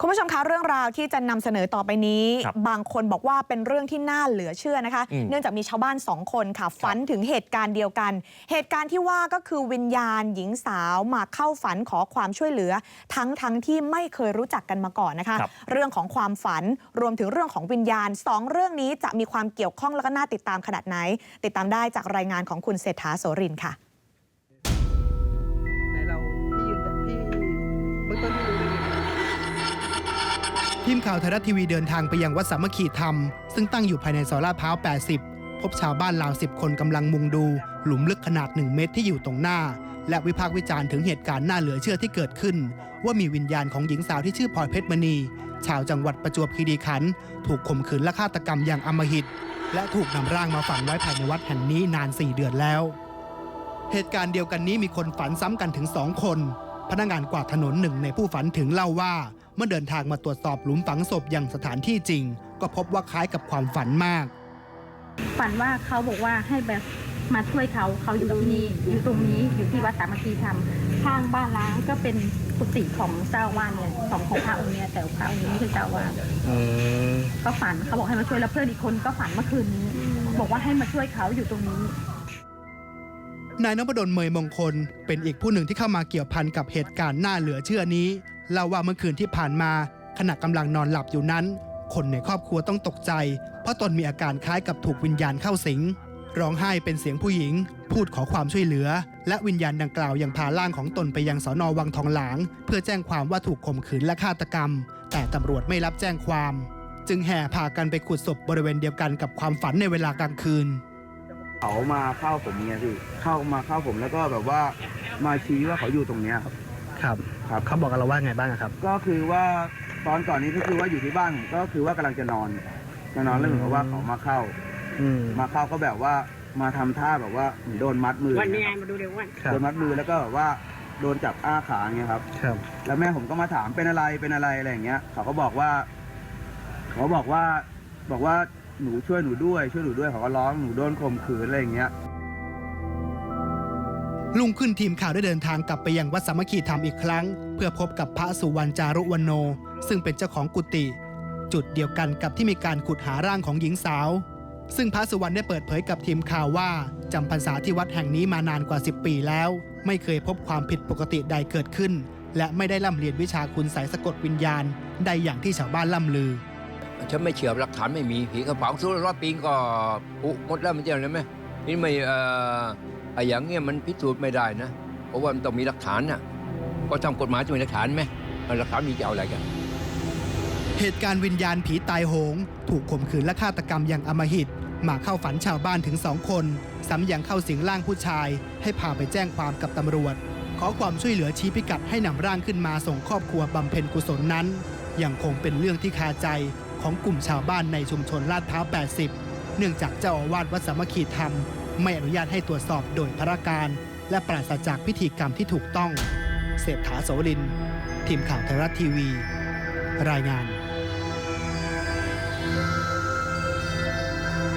คุณผู้ชมคะเรื่องราวที่จะนำเสนอต่อไปนี้ครับบางคนบอกว่าเป็นเรื่องที่น่าเหลือเชื่อนะคะอืมเนื่องจากมีชาวบ้านสองคนค่ะฝันถึงเหตุการณ์เดียวกัน เหตุการณ์ที่ว่าก็คือวิญญาณหญิงสาวมาเข้าฝันขอความช่วยเหลือ ทั้งทั้งที่ไม่เคยรู้จักกันมาก่อนนะคะครับเรื่องของความฝันรวมถึงเรื่องของวิญญาณสองเรื่องนี้จะมีความเกี่ยวข้องแล้วก็น่าติดตามขนาดไหน ติดตามได้จากรายงานของคุณเศรษฐาโสรินทร์ค่ะ ทีมข่าวไทยรัฐทีวีเดินทางไปยังวัดสามัคคีธรรม ซึ่งตั้งอยู่ภายในซอยลาดพร้าว 80 พบชาวบ้านราว 10 คนกำลังมุงดู หลุมลึกขนาด 1 เมตรที่อยู่ตรงหน้า และวิพากษ์วิจารณ์ถึงเหตุการณ์น่าเหลือเชื่อที่เกิดขึ้น ว่ามีวิญญาณของหญิงสาวที่ชื่อพลอยเพชรมณี ชาวจังหวัดประจวบคีรีขันธ์ถูกข่มขืนและฆาตกรรมอย่างอำมหิต และถูกนำร่างมาฝังไว้ภายในวัดแห่งนี้นาน 4 เดือนแล้ว เหตุการณ์เดียวกันนี้มีคนฝันซ้ำกันถึงสองคน พนักงานกวาดถนนหนึ่งในผู้ฝันถึงเล่าว่า เมื่อเดินทางมาตรวจสอบหลุมฝังศพอย่างสถานที่จริง ก็พบว่าคล้ายกับความฝันมาก ฝันว่าเขาบอกว่าให้แบบมาช่วยเขาเขาอยู่ตรงนี้อยู่ตรงนี้อยู่ที่วัดสามัคคีธรรมข้างบ้านล้างก็เป็นกุฏิของเจ้าอาวาสเนี่ยของของพระองค์เนี่ยแต่พระองค์นี้ไม่ใช่เจ้าอาวาสก็ฝันเขาบอกให้มาช่วยแล้วเพื่อนอีกคนก็ฝันเมื่อคืนนี้ บอกว่าให้มาช่วยเขาอยู่ตรงนี้นายนพดลเมยมงคล เป็นอีกผู้หนึ่งที่เข้ามาเกี่ยวพันกับเหตุการณ์น่าเหลือเชื่อนี้ เล่าว่าเมื่อคืนที่ผ่านมาขณะกำลังนอนหลับอยู่นั้น คนในครอบครัวต้องตกใจ เพราะตนมีอาการคล้ายกับถูกวิญญาณเข้าสิง ร้องไห้เป็นเสียงผู้หญิง พูดขอความช่วยเหลือ และวิญญาณดังกล่าวยังพาร่างของตนไปยังสอนอวังทองหลาง เพื่อแจ้งความว่าถูกข่มขืนและฆาตกรรม แต่ตำรวจไม่รับแจ้งความ จึงแห่พากันไปขุดศพบริเวณเดียวกันกับความฝันในเวลากลางคืนเขามาเข้าผมไงพี่เข้ามาเข้าผมแล้วก็แบบว่ามาชี้ว่าเขาอยู่ตรงเนี้ยครับ ครับครับ เขาบอกกับเราว่าไงบ้างอะครับ ก็คือว่าตอนก่อนนี้ก็คือว่าอยู่ที่บ้านผมก็คือว่ากำลังจะนอนจะนอนแล้วเหมือนกับว่าเขามาเข้า อืมมาเข้าก็แบบว่ามาทำท่าแบบว่าเหมือนโดนมัดมือวันนี้ไงมาดูเดี๋ยววันครับโดนมัดมือแล้วก็แบบว่าโดนจับอ้าขาเงี้ยครับ ครับ แล้วแม่ผมก็มาถามเป็นอะไรเป็นอะไรอะไรอย่างเงี้ย เขาก็บอกว่า เขาบอกว่าบอกว่าหนูช่วยหนูด้วยช่วยหนูด้วยเขาก็ร้องหนูโดนข่มขืนอะไรอย่างเงี้ย ลุงขึ้นทีมข่าวได้เดินทางกลับไปยังวัดสามัคคีธรรมอีกครั้ง เพื่อพบกับพระสุวรรณจารุวันโน ซึ่งเป็นเจ้าของกุฏิจุดเดียวกันกับที่มีการขุดหาร่างของหญิงสาว ซึ่งพระสุวรรณได้เปิดเผยกับทีมข่าวว่าจำพรรษาที่วัดแห่งนี้มานานกว่า 10 ปีแล้ว ไม่เคยพบความผิดปกติใดเกิดขึ้น และไม่ได้ล่ำเรียนวิชาคุณสายสะกดวิญญาณใดอย่างที่ชาวบ้านล่ำลือฉันไม่เชื่อหลักฐานไม่มีผีกระเป๋าซื้อร้อยปีก็ปุหมดแล้วมันจะอะไรไหมนี่ไม่เอ่อ ไอ้อย่างเงี้ยมันพิสูจน์ไม่ได้นะ เพราะว่ามันต้องมีหลักฐานน่ะ ก็ทำกฎหมายจะมีหลักฐานไหมหลักฐานมีจะเอาอะไรกัน เหตุการณ์วิญญาณผีตายโหง ถูกข่มขืนและฆาตกรรมอย่างอำมหิต มาเข้าฝันชาวบ้านถึงสองคนซ้ำยังเข้าสิงร่างผู้ชาย ให้พาไปแจ้งความกับตำรวจ ขอความช่วยเหลือชี้พิกัดให้นำร่างขึ้นมาส่งครอบครัวบำเพ็ญกุศลนั้น ยังคงเป็นเรื่องที่คาใจของกลุ่มชาวบ้านในชุมชนลาดพร้าว 80 เนื่องจากเจ้าอาวาสวัดสามัคคีธรรม ไม่อนุญาตให้ตรวจสอบโดยพระการ และปราศจากพิธีกรรมที่ถูกต้องเศรษฐาโสลิน ทีมข่าวไทยรัฐทีวี รายงาน